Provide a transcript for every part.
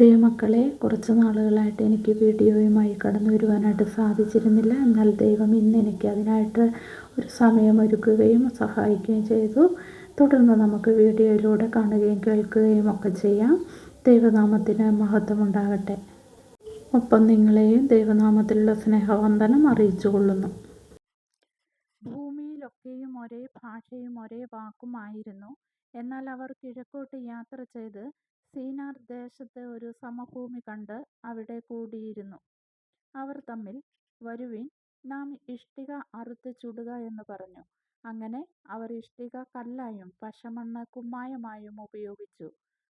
പ്രിയമക്കളെ കുറച്ച് നാളുകളായിട്ട് എനിക്ക് വീഡിയോയുമായി കടന്നു വരുവാനായിട്ട് സാധിച്ചിരുന്നില്ല. എന്നാൽ ദൈവം ഇന്ന് എനിക്ക് അതിനായിട്ട് ഒരു സമയം ഒരുക്കുകയും സഹായിക്കുകയും ചെയ്തു. തുടർന്ന് നമുക്ക് വീഡിയോയിലൂടെ കാണുകയും കേൾക്കുകയും ഒക്കെ ചെയ്യാം. ദൈവനാമത്തിന് മഹത്വമുണ്ടാകട്ടെ. ഒപ്പം നിങ്ങളെയും ദൈവനാമത്തിലുള്ള സ്നേഹവന്ദനം അറിയിച്ചു കൊള്ളുന്നു ഭൂമിയിലൊക്കെയും ഒരേ ഭാഷയും ഒരേ വാക്കുമായിരുന്നു എന്നാൽ അവർ കിഴക്കോട്ട് യാത്ര ചെയ്ത് സീനാർ ദേശത്ത് ഒരു സമഭൂമി കണ്ട് അവിടെ കൂടിയിരുന്നു. അവർ തമ്മിൽ വരുവിൻ നാം ഇഷ്ടിക അറുത്ത് ചുടുക എന്ന് പറഞ്ഞു. അങ്ങനെ അവർ ഇഷ്ടിക കല്ലായും പശമണ്ണ് കുമ്മായമായും ഉപയോഗിച്ചു.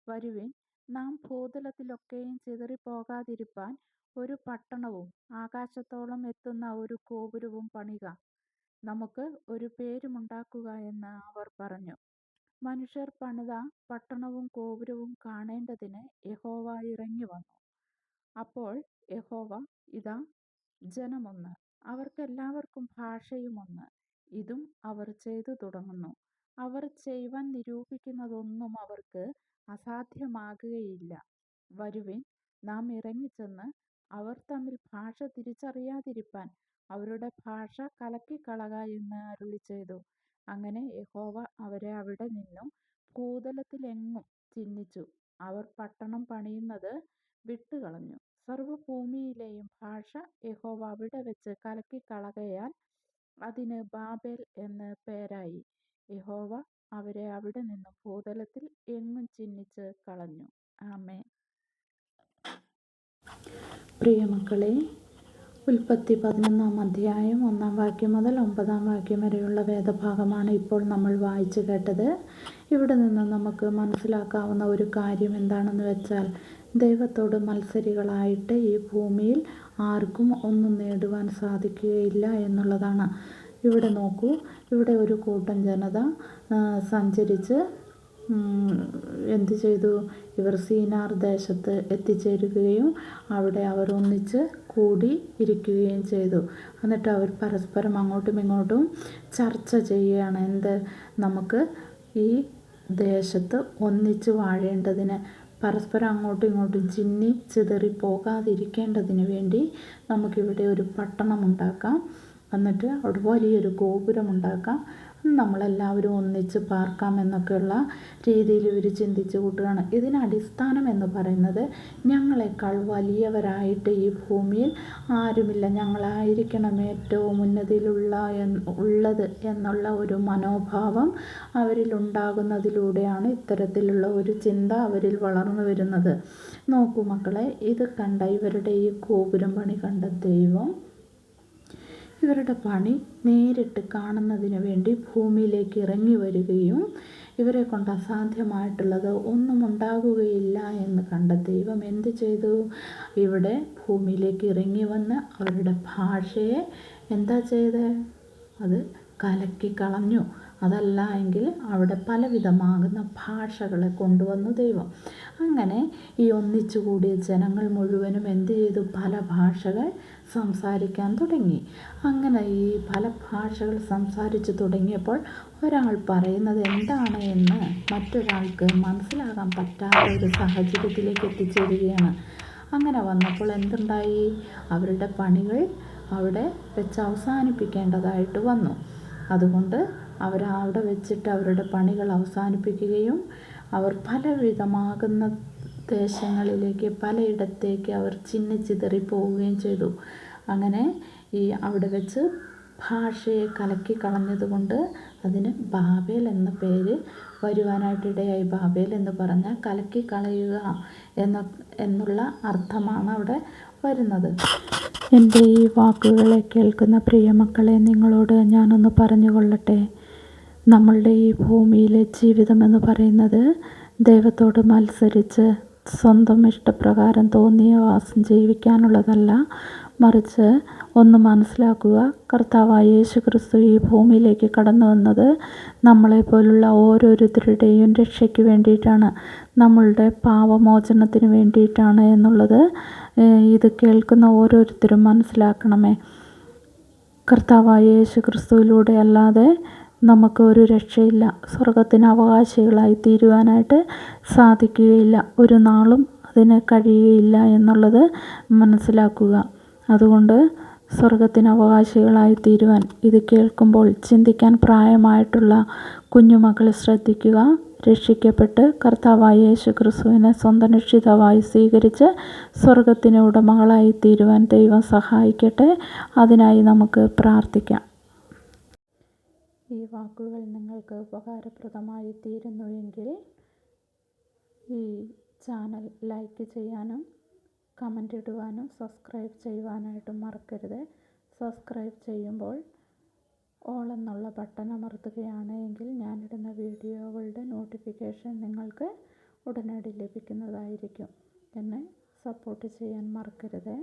വരുവിൻ നാം ഭൂതലത്തിലൊക്കെയും ചിതറിപ്പോകാതിരിപ്പാൻ ഒരു പട്ടണവും ആകാശത്തോളം എത്തുന്ന ഒരു ഗോപുരവും പണിക. നമുക്ക് ഒരു പേരുമുണ്ടാക്കുക എന്ന് അവർ പറഞ്ഞു. മനുഷ്യർ പണിത പട്ടണവും ഗോപുരവും കാണേണ്ടതിന് യഹോവ ഇറങ്ങി വന്നു. അപ്പോൾ യഹോവ ഇതാ ജനമൊന്ന് അവർക്കെല്ലാവർക്കും ഭാഷയുമൊന്ന് ഇതും അവർ ചെയ്തു തുടങ്ങുന്നു. അവർ ചെയ്യുവാൻ നിരൂപിക്കുന്നതൊന്നും അവർക്ക് അസാധ്യമാകുകയില്ല. വരുവിൻ നാം ഇറങ്ങിച്ചെന്ന് അവർ തമ്മിൽ ഭാഷ തിരിച്ചറിയാതിരിപ്പാൻ അവരുടെ ഭാഷ കലക്കിക്കളക എന്ന് അരുളി ചെയ്തു അങ്ങനെ യഹോവ അവരെ അവിടെ നിന്നും ചിന്തിച്ചു അവർ പട്ടണം പണിയുന്നത് വിട്ടുകളഞ്ഞു. സർവഭൂമിയിലെയും ഭാഷ യഹോവ അവിടെ വെച്ച് കലക്കിക്കളകയാൽ അതിന് ബാബേൽ എന്ന് പേരായി. യഹോവ അവരെ അവിടെ നിന്നും ഭൂതലത്തിൽ എങ്ങും ചിന്നിച്ച് കളഞ്ഞു. ആമേ പ്രിയമക്കളെ ഉൽപ്പത്തി പതിനൊന്നാം അധ്യായം ഒന്നാം വാക്യം മുതൽ ഒമ്പതാം വാക്യം വരെയുള്ള വേദഭാഗമാണ് ഇപ്പോൾ നമ്മൾ വായിച്ചു കേട്ടത്. ഇവിടെ നിന്ന് നമുക്ക് മനസ്സിലാക്കാവുന്ന ഒരു കാര്യം എന്താണെന്ന് വെച്ചാൽ ദൈവത്തോട് മത്സരികളായിട്ട് ഈ ഭൂമിയിൽ ആർക്കും ഒന്നും നേടുവാൻ സാധിക്കുകയില്ല എന്നുള്ളതാണ്. ഇവിടെ നോക്കൂ ഇവിടെ ഒരു കൂട്ടം ജനത സഞ്ചരിച്ച് എന്ത് ചെയ്തു? ഇവർ സീനാർ ദേശത്ത് എത്തിച്ചേരുകയും അവിടെ അവർ ഒന്നിച്ച് കൂടി ഇരിക്കുകയും ചെയ്തു. എന്നിട്ട് അവർ പരസ്പരം അങ്ങോട്ടും ഇങ്ങോട്ടും ചർച്ച ചെയ്യുകയാണ്. എന്ത്? നമുക്ക് ഈ ദേശത്ത് ഒന്നിച്ച് വാഴേണ്ടതിന് പരസ്പരം അങ്ങോട്ടും ഇങ്ങോട്ടും ചിന്നി ചിതറി പോകാതിരിക്കേണ്ടതിന് വേണ്ടി നമുക്കിവിടെ ഒരു പട്ടണം ഉണ്ടാക്കാം. എന്നിട്ട് അവിടെ വലിയൊരു ഗോപുരം ഉണ്ടാക്കാം. നമ്മളെല്ലാവരും ഒന്നിച്ച് പാർക്കാം എന്നൊക്കെയുള്ള രീതിയിൽ ഇവർ ചിന്തിച്ചു കൂട്ടുകയാണ്. ഇതിന് അടിസ്ഥാനം എന്ന് പറയുന്നത് ഞങ്ങളെക്കാൾ വലിയവരായിട്ട് ഈ ഭൂമിയിൽ ആരുമില്ല. ഞങ്ങളായിരിക്കണം ഏറ്റവും ഉന്നതിയിലുള്ള ഉള്ളത് എന്നുള്ള ഒരു മനോഭാവം അവരിൽ ഉണ്ടാകുന്നതിലൂടെയാണ് ഇത്തരത്തിലുള്ള ഒരു ചിന്ത അവരിൽ വളർന്നു വരുന്നത്. നോക്കൂ മക്കളെ ഇത് കണ്ട ഇവരുടെ ഈ ഗോപുരം പണി കണ്ട ദൈവം ഇവരുടെ പണി നേരിട്ട് കാണുന്നതിന് വേണ്ടി ഭൂമിയിലേക്ക് ഇറങ്ങി വരികയും ഇവരെ കൊണ്ട് അസാധ്യമായിട്ടുള്ളത് ഒന്നും ഉണ്ടാകുകയില്ല എന്ന് കണ്ട ദൈവം എന്ത് ചെയ്തു? ഇവിടെ ഭൂമിയിലേക്ക് ഇറങ്ങി വന്ന് അവരുടെ ഭാഷയെ എന്താ ചെയ്ത്? അത് കലക്കി കളഞ്ഞു. അതല്ല എങ്കിൽ അവിടെ പലവിധമാകുന്ന ഭാഷകളെ കൊണ്ടുവന്നു ദൈവം. അങ്ങനെ ഈ ഒന്നിച്ചു കൂടിയ ജനങ്ങൾ മുഴുവനും എന്ത് ചെയ്തു? പല ഭാഷകൾ സംസാരിക്കാൻ തുടങ്ങി. അങ്ങനെ ഈ പല ഭാഷകൾ സംസാരിച്ചു തുടങ്ങിയപ്പോൾ ഒരാൾ പറയുന്നത് എന്താണ് എന്ന് മറ്റൊരാൾക്ക് മനസ്സിലാകാൻ പറ്റാത്ത ഒരു സാഹചര്യത്തിലേക്ക് എത്തിച്ചേരുകയാണ്. അങ്ങനെ വന്നപ്പോൾ എന്തുണ്ടായി? അവരുടെ പണികൾ അവിടെ വെച്ച് അവസാനിപ്പിക്കേണ്ടതായിട്ട് വന്നു. അതുകൊണ്ട് അവർ അവിടെ വെച്ചിട്ട് അവരുടെ പണികൾ അവസാനിപ്പിക്കുകയും അവർ പലവിധമാകുന്ന ദേശങ്ങളിലേക്ക് പലയിടത്തേക്ക് അവർ ചിന്നിച്ചിതറി പോവുകയും ചെയ്തു. അങ്ങനെ ഈ അവിടെ വെച്ച് ഭാഷയെ കലക്കി കളഞ്ഞതുകൊണ്ട് അതിന് ബാബേൽ എന്ന പേര് വരുവാനായിട്ടിടയായി ബാബേൽ എന്ന് പറഞ്ഞാൽ കലക്കി കളയുക എന്ന എന്നുള്ള അർത്ഥമാണ് അവിടെ വരുന്നത്. എന്റെ ഈ വാക്കുകളെ കേൾക്കുന്ന പ്രിയമക്കളെ നിങ്ങളോട് ഞാനൊന്ന് പറഞ്ഞുകൊള്ളട്ടെ. നമ്മളുടെ ഈ ഭൂമിയിലെ ജീവിതം എന്ന് പറയുന്നത് ദൈവത്തോട് മത്സരിച്ച് സ്വന്തം ഇഷ്ടപ്രകാരം തോന്നിയ? വാസം ജീവിക്കാനുള്ളതല്ല. മറിച്ച് ഒന്ന് മനസ്സിലാക്കുക കർത്താവായ യേശു ക്രിസ്തു ഈ ഭൂമിയിലേക്ക് കടന്നു വന്നത് നമ്മളെപ്പോലുള്ള ഓരോരുത്തരുടെയും രക്ഷയ്ക്ക് വേണ്ടിയിട്ടാണ്. നമ്മളുടെ പാപമോചനത്തിന് വേണ്ടിയിട്ടാണ് എന്നുള്ളത് ഇത് കേൾക്കുന്ന ഓരോരുത്തരും മനസ്സിലാക്കണമേ. കർത്താവായ യേശു ക്രിസ്തുവിലൂടെ അല്ലാതെ നമുക്ക് ഒരു രക്ഷയില്ല. സ്വർഗത്തിന് അവകാശികളായി തീരുവാനായിട്ട് സാധിക്കുകയില്ല. ഒരു നാളും അതിന് കഴിയുകയില്ല എന്നുള്ളത് മനസ്സിലാക്കുക. അതുകൊണ്ട് സ്വർഗത്തിന് അവകാശികളായി തീരുവാൻ ഇത് കേൾക്കുമ്പോൾ ചിന്തിക്കാൻ പ്രായമായിട്ടുള്ള കുഞ്ഞുമക്കൾ ശ്രദ്ധിക്കുക. രക്ഷിക്കപ്പെട്ട് കർത്താവായ യേശു ക്രിസ്തുവിനെ സ്വന്തം രക്ഷിതാവായി സ്വീകരിച്ച് സ്വർഗത്തിന് ഉടമകളായി തീരുവാൻ ദൈവം സഹായിക്കട്ടെ. അതിനായി നമുക്ക് പ്രാർത്ഥിക്കാം. ഈ വാക്കുകൾ നിങ്ങൾക്ക് ഉപകാരപ്രദമായി തീരുന്നുവെങ്കിൽ ഈ ചാനൽ ലൈക്ക് ചെയ്യാനും കമന്റ് ഇടുവാനും സബ്സ്ക്രൈബ് ചെയ്യുവാനായിട്ടും മറക്കരുത്. സബ്സ്ക്രൈബ് ചെയ്യുമ്പോൾ ഓൾ എന്നുള്ള ബട്ടൺ അമർത്തുകയാണ് എങ്കിൽ ഞാനിടുന്ന വീഡിയോകളുടെ നോട്ടിഫിക്കേഷൻ നിങ്ങൾക്ക് ഉടനടി ലഭിക്കുന്നതായിരിക്കും. എന്നെ സപ്പോർട്ട് ചെയ്യാൻ മറക്കരുത്.